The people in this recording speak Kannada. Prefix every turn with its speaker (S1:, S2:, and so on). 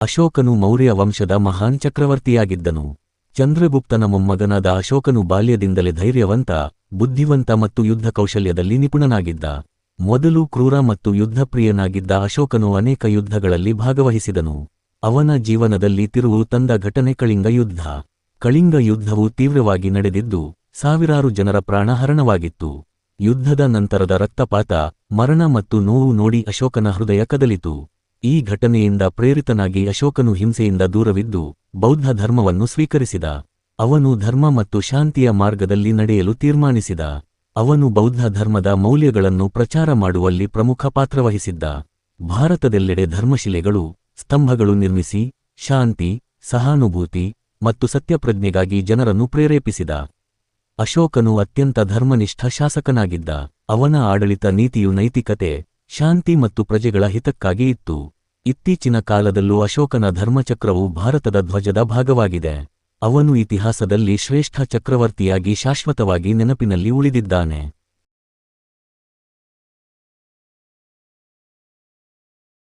S1: ಅಶೋಕನು ಮೌರ್ಯ ವಂಶದ ಮಹಾನ್ ಚಕ್ರವರ್ತಿಯಾಗಿದ್ದನು. ಚಂದ್ರಗುಪ್ತನ ಮೊಮ್ಮಗನಾದ ಅಶೋಕನು ಬಾಲ್ಯದಿಂದಲೇ ಧೈರ್ಯವಂತ, ಬುದ್ಧಿವಂತ ಮತ್ತು ಯುದ್ಧ ಕೌಶಲ್ಯದಲ್ಲಿ ನಿಪುಣನಾಗಿದ್ದ. ಮೊದಲು ಕ್ರೂರ ಮತ್ತು ಯುದ್ಧಪ್ರಿಯನಾಗಿದ್ದ ಅಶೋಕನು ಅನೇಕ ಯುದ್ಧಗಳಲ್ಲಿ ಭಾಗವಹಿಸಿದನು. ಅವನ ಜೀವನದಲ್ಲಿ ತಿರುವು ತಂದ ಘಟನೆ ಕಳಿಂಗ ಯುದ್ಧ. ಕಳಿಂಗ ಯುದ್ಧವು ತೀವ್ರವಾಗಿ ನಡೆದಿದ್ದು, ಸಾವಿರಾರು ಜನರ ಪ್ರಾಣಹರಣವಾಗಿತ್ತು ಯುದ್ಧದ ನಂತರದ ರಕ್ತಪಾತ, ಮರಣ ಮತ್ತು ನೋವು ನೋಡಿ ಅಶೋಕನ ಹೃದಯ ಕದಲಿತು. ಈ ಘಟನೆಯಿಂದ ಪ್ರೇರಿತನಾಗಿ ಅಶೋಕನು ಹಿಂಸೆಯಿಂದ ದೂರವಿದ್ದು ಬೌದ್ಧ ಧರ್ಮವನ್ನು ಸ್ವೀಕರಿಸಿದ. ಅವನು ಧರ್ಮ ಮತ್ತು ಶಾಂತಿಯ ಮಾರ್ಗದಲ್ಲಿ ನಡೆಯಲು ತೀರ್ಮಾನಿಸಿದ. ಅವನು ಬೌದ್ಧ ಧರ್ಮದ ಮೌಲ್ಯಗಳನ್ನು ಪ್ರಚಾರ ಮಾಡುವಲ್ಲಿ ಪ್ರಮುಖ ಪಾತ್ರವಹಿಸಿದ್ದ. ಭಾರತದೆಲ್ಲೆಡೆ ಧರ್ಮಶಿಲೆಗಳು, ಸ್ತಂಭಗಳು ನಿರ್ಮಿಸಿ, ಶಾಂತಿ, ಸಹಾನುಭೂತಿ ಮತ್ತು ಸತ್ಯಪ್ರಜ್ಞೆಗಾಗಿ ಜನರನ್ನು ಪ್ರೇರೇಪಿಸಿದ. ಅಶೋಕನು ಅತ್ಯಂತ ಧರ್ಮನಿಷ್ಠ ಶಾಸಕನಾಗಿದ್ದ. ಅವನ ಆಡಳಿತ ನೀತಿಯು ನೈತಿಕತೆ ಶಾಂತಿ ಮತ್ತು ಪ್ರಜೆಗಳ ಹಿತಕ್ಕಾಗಿ ಇತ್ತು. ಇತ್ತೀಚಿನ ಕಾಲದಲ್ಲೂ ಅಶೋಕನ ಧರ್ಮಚಕ್ರವು ಭಾರತದ ಧ್ವಜದ ಭಾಗವಾಗಿದೆ. ಅವನು ಇತಿಹಾಸದಲ್ಲಿ ಶ್ರೇಷ್ಠ ಚಕ್ರವರ್ತಿಯಾಗಿ ಶಾಶ್ವತವಾಗಿ ನೆನಪಿನಲ್ಲಿ ಉಳಿದಿದ್ದಾನೆ.